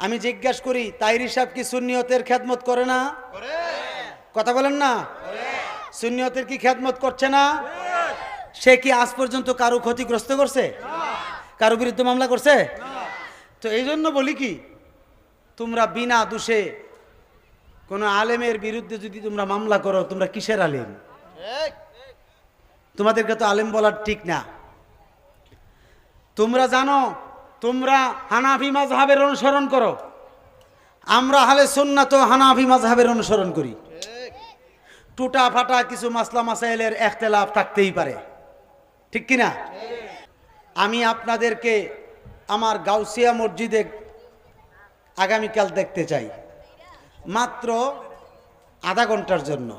আমি জিজ্ঞাস করি তাইরি সাহেব কি সুন্নিয়তের খেদমত করে না? কথা বলেন না? সুন্নিয়তের কি খেদমত করছে না? সে কি আজ পর্যন্ত কারও ক্ষতিগ্রস্ত করছে? কারও বিরুদ্ধে মামলা করছে? তো এই জন্য বলি কি তোমরা বিনা দোষে কোনো আলেমের বিরুদ্ধে যদি তোমরা মামলা করো তোমরা কিসের আলেম? তোমাদেরকে তো আলেম বলার ঠিক না। তোমরা জানো তোমরা হানাফি মাজহাবের অনুসরণ করো। আমরা হালে সুন্নাত হানাফি মাজহাবের অনুসরণ করি। টুটা ফাটা কিছু মাসলা মাসাইলের একতেলাফ থাকতেই পারে। ঠিক কি না আমি আপনাদেরকে আমার গাউসিয়া মসজিদে আগামীকাল দেখতে চাই। মাত্র আধা ঘণ্টার জন্য।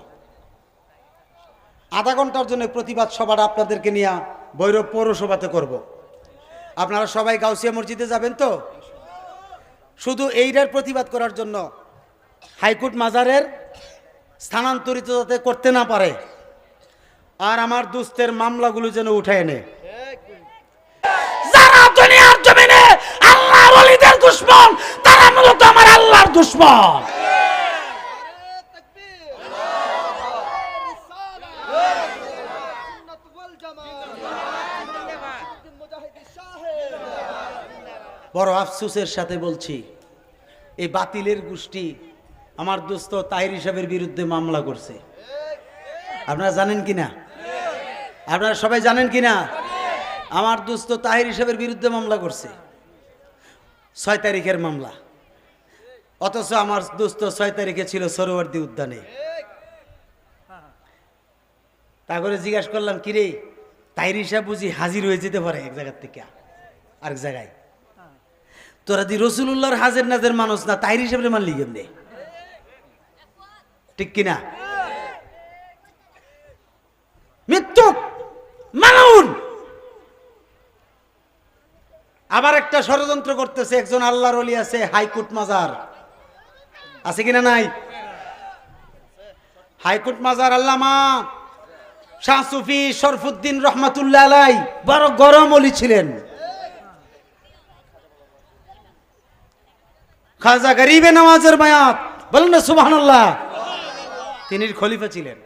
আধা ঘণ্টার জন্য প্রতিবাদ সভাটা আপনাদেরকে নিয়ে ভৈরব পৌরসভাতে করব। আপনারা সবাই গাউসিয়া মসজিদে যাবেন তো? শুধু এইটার প্রতিবাদ করার জন্য হাইকোর্ট মাজারের স্থানান্তরিত যাতে করতে না পারে, আর আমার দুস্তের মামলাগুলো যেন উঠে এনে যারা তারা মূলত আমার আল্লাহর দুশ্মন। বড় আফসুসের সাথে বলছি, এই বাতিলের গোষ্ঠী আমার দোস্ত তাহির হিসাবের বিরুদ্ধে মামলা করছে। আপনারা জানেন কি না আপনারা সবাই জানেন কি না আমার দোস্ত তাহির হিসাবের বিরুদ্ধে মামলা করছে। ছয় তারিখের মামলা। অথচ আমার দোস্ত ছয় তারিখে ছিল সরোবর্তী উদ্যানে। তারপরে জিজ্ঞাসা করলাম, কিরে, তাহির হিসাব বুঝি হাজির হয়ে যেতে পারে এক জায়গার থেকে, আরেক জায়গায়? তোরা দি রসুল্লাহর হাজের নাজের মানুষ না তাইর হিসেবে মানলি কেমনে? ঠিক কিনা? মৃত্যু মানুন আবার একটা ষড়যন্ত্র করতেছে, একজন আল্লাহর অলি আছে, হাইকোর্ট মাজার। আছে কিনা নাই? হাইকোর্ট মাজার আল্লামা শাহ সুফি শরফুদ্দিন রহমাতুল্লাহ আলাই বড় গরম অলি ছিলেন। খাজা গরিবে নামাজের মায়াত বলেন না, সুবহানাল্লাহ। তিনি খলিফা ছিলেন।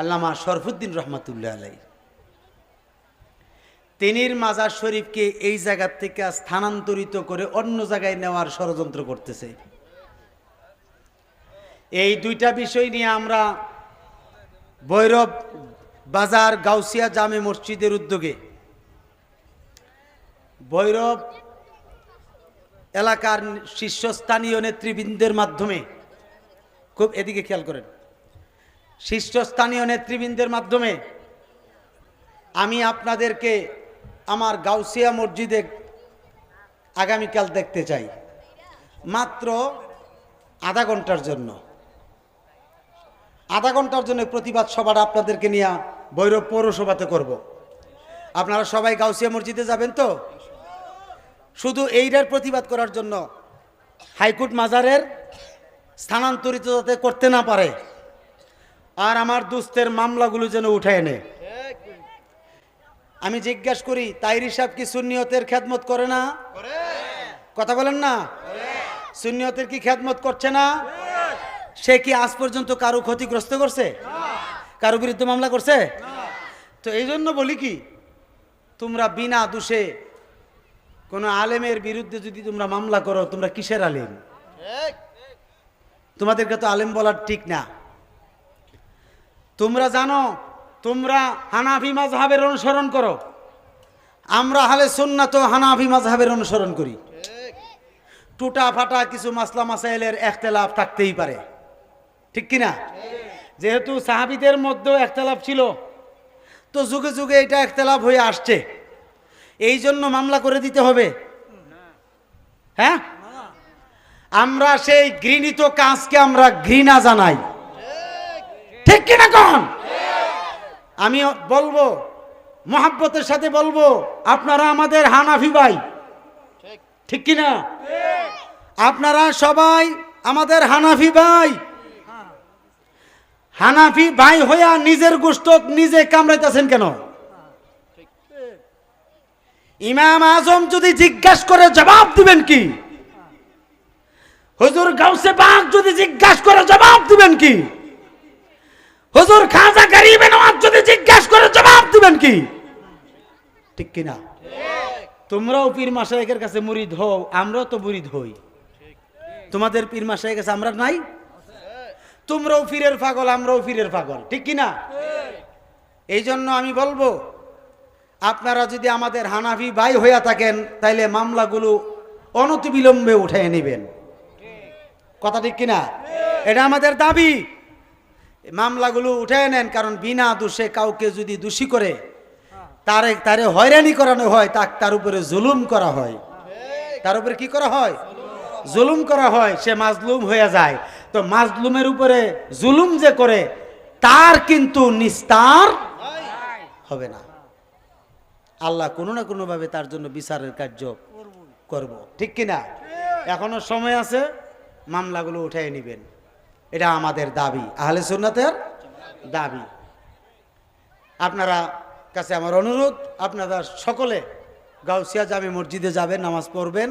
আল্লামা শরফুদ্দিন রহমাতুল্লাহ আলাই তিনির মাজার শরীফকে এই জায়গার থেকে স্থানান্তরিত করে অন্য জায়গায় নেওয়ার ষড়যন্ত্র করতেছে। এই দুইটা বিষয় নিয়ে আমরা ভৈরব বাজার গাউসিয়া জামে মসজিদের উদ্যোগে ভৈরব এলাকার শীর্ষস্থানীয় নেতৃবৃন্দের মাধ্যমে, খুব এদিকে খেয়াল করেন, শীর্ষস্থানীয় নেতৃবৃন্দের মাধ্যমে আমি আপনাদেরকে আমার গাউসিয়া মসজিদে আগামীকাল দেখতে চাই। মাত্র আধা ঘণ্টার জন্য। আধা ঘণ্টার জন্য প্রতিবাদ সভাটা আপনাদেরকে নিয়ে ভৈরব পৌরসভাতে করব। আপনারা সবাই গাউসিয়া মসজিদে যাবেন তো? শুধু এইটার প্রতিবাদ করার জন্য হাইকোর্ট মাজারের স্থানান্তরিত যাতে করতে না পারে, আর আমার দুস্তের মামলাগুলো যেন উঠে এনে। আমি জিজ্ঞাসা করি তাইরি সাহেব কি সুন্নিয়তের খেদমত করে না? কথা বলেন না? সুন্নিয়তের কি খেদমত করছে না? সে কি আজ পর্যন্ত কারও ক্ষতিগ্রস্ত করছে? কারও বিরুদ্ধে মামলা করছে? তো এই জন্য বলি কি, তোমরা বিনা দোষে কোনো আলেমের বিরুদ্ধে যদি তোমরা মামলা করো তোমরা কিসের আলেম? তোমাদেরকে তো আলেম বলার ঠিক না। তোমরা জানো তোমরা হানাফি মাজহাবের অনুসরণ করো। আমরা হালে সুন্নাত হানাফি মাজহাবের অনুসরণ করি। টুটা ফাটা কিছু মাসলা মাসাইলের একতেলাফ থাকতেই পারে। ঠিক কিনা যেহেতু সাহাবিদের মধ্যেও একতেলাফ ছিল তো যুগে যুগে এটা একতেলাফ হয়ে আসছে। এই জন্য মামলা করে দিতে হবে। হ্যাঁ? আমরা সেই ঘৃণিত কাজকে আমরা ঘৃণা জানাই। ঠিক কিনা কন? আমি বলব, মহাব্বতের সাথে বলব, আপনারা আমাদের হানাফি ভাই। ঠিক কিনা? আপনারা সবাই আমাদের হানাফি ভাই। হানাফি ভাই হইয়া নিজের গোষ্ঠ নিজে কামড়াইতেছেন কেন? ইমাম আজম যদি জিজ্ঞাসা করে জবাব দিবেন কি? হুজুর গাউসে পাক যদি জিজ্ঞাসা করে জবাব দিবেন কি? হুজুর খাজা গরিবে নওয়াজ যদি জিজ্ঞাসা করে জবাব দিবেন কি? ঠিক কি কিনা? তোমরাও পীর মাসায়েকের কাছে মুরিদ হও আমরাও তো মুরিদ হই। তোমাদের পীর মাসায়েকের কাছে আমরা নাই? তোমরাও পীরের পাগল আমরাও পীরের পাগল। ঠিক কিনা? এই জন্য আমি বলব আপনারা যদি আমাদের হানাফি ভাই হইয়া থাকেন, তাইলে মামলাগুলো অনতিবিলম্বে উঠে নেবেন। কথা ঠিক কিনা? এটা আমাদের দাবি। মামলাগুলো উঠে নেন, কারণ বিনা দোষে কাউকে যদি দোষী করে, তারে তারে হয়রানি করানো হয়, তাক তার উপরে জুলুম করা হয়। তার উপরে কি করা হয়? জুলুম করা হয়, সে মাজলুম হয়ে যায়। তো মাজলুমের উপরে জুলুম যে করে, তার কিন্তু নিস্তার হবে না। আল্লাহ কোনো না কোনোভাবে তার জন্য বিচারের কার্য করব। ঠিক কিনা? এখনও সময় আছে মামলাগুলো উঠাই নেবেন। এটা আমাদের দাবি আহলে সুন্নাতের দাবি। আপনারা কাছে আমার অনুরোধ আপনারা সকলে গাউসিয়া জামে মসজিদে যাবেন নামাজ পড়বেন।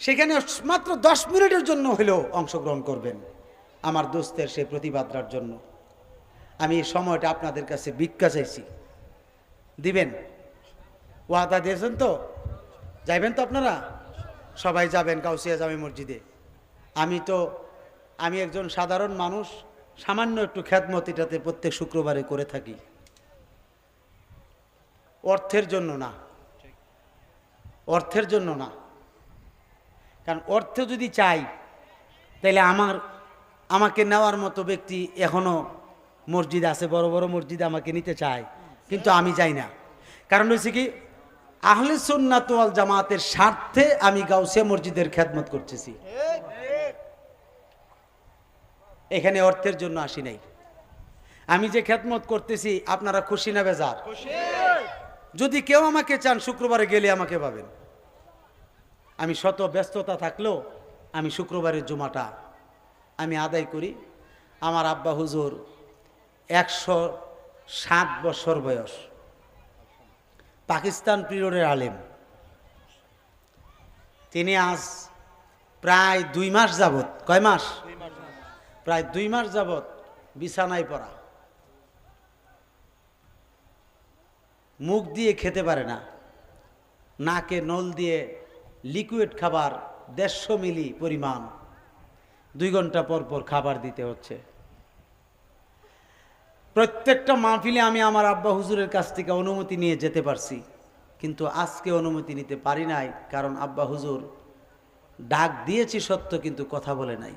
সেখানে মাত্র দশ মিনিটের জন্য হলেও অংশগ্রহণ করবেন আমার দোস্তের সেই প্রতিবাদটার জন্য। আমি এই সময়টা আপনাদের কাছে ভিক্ষা চাইছি। দিবেন? ওয়াদা দিয়েছেন তো? যাইবেন তো আপনারা? সবাই যাবেন কাউসিয়া জামে মসজিদে। আমি তো, আমি একজন সাধারণ মানুষ, সামান্য একটু খ্যাতমত এটাতে প্রত্যেক শুক্রবারে করে থাকি। অর্থের জন্য না। অর্থের জন্য না। কারণ অর্থ যদি চাই তাহলে আমার, আমাকে নেওয়ার মতো ব্যক্তি এখনও মসজিদ আছে, বড় বড় মসজিদ আমাকে নিতে চায়। কিন্তু আমি যাই না। কারণ হচ্ছে কি আহলে সুন্নাত ওয়াল জামাতের স্বার্থে আমি গাউসিয়া মসজিদের খেদমত করতেছি। এখানে অর্থের জন্য আসি নাই। আমি যে খেদমত করতেছি আপনারা খুশি না বেজার? যদি কেউ আমাকে চান শুক্রবারে গেলে আমাকে পাবেন। আমি শত ব্যস্ততা থাকলেও আমি শুক্রবারের জুমাটা আমি আদায় করি। আমার আব্বা হুজুর একশো সাত বছর বয়স। পাকিস্তান পিরিয়ডের আলেম। তিনি আজ প্রায় দুই মাস যাবত কয় মাস? প্রায় দুই মাস যাবত বিছানায় পড়া। মুখ দিয়ে খেতে পারে না। নাকে নল দিয়ে লিকুইড খাবার দেড়শো মিলি পরিমাণ। দুই ঘণ্টা পর পর খাবার দিতে হচ্ছে। প্রত্যেকটা মাহফিলে আমি আমার আব্বা হুজুরের কাছ থেকে অনুমতি নিয়ে যেতে পারছি। কিন্তু আজকে অনুমতি নিতে পারি নাই, কারণ আব্বা হুজুর ডাক দিয়েছি সত্য, কিন্তু কথা বলে নাই।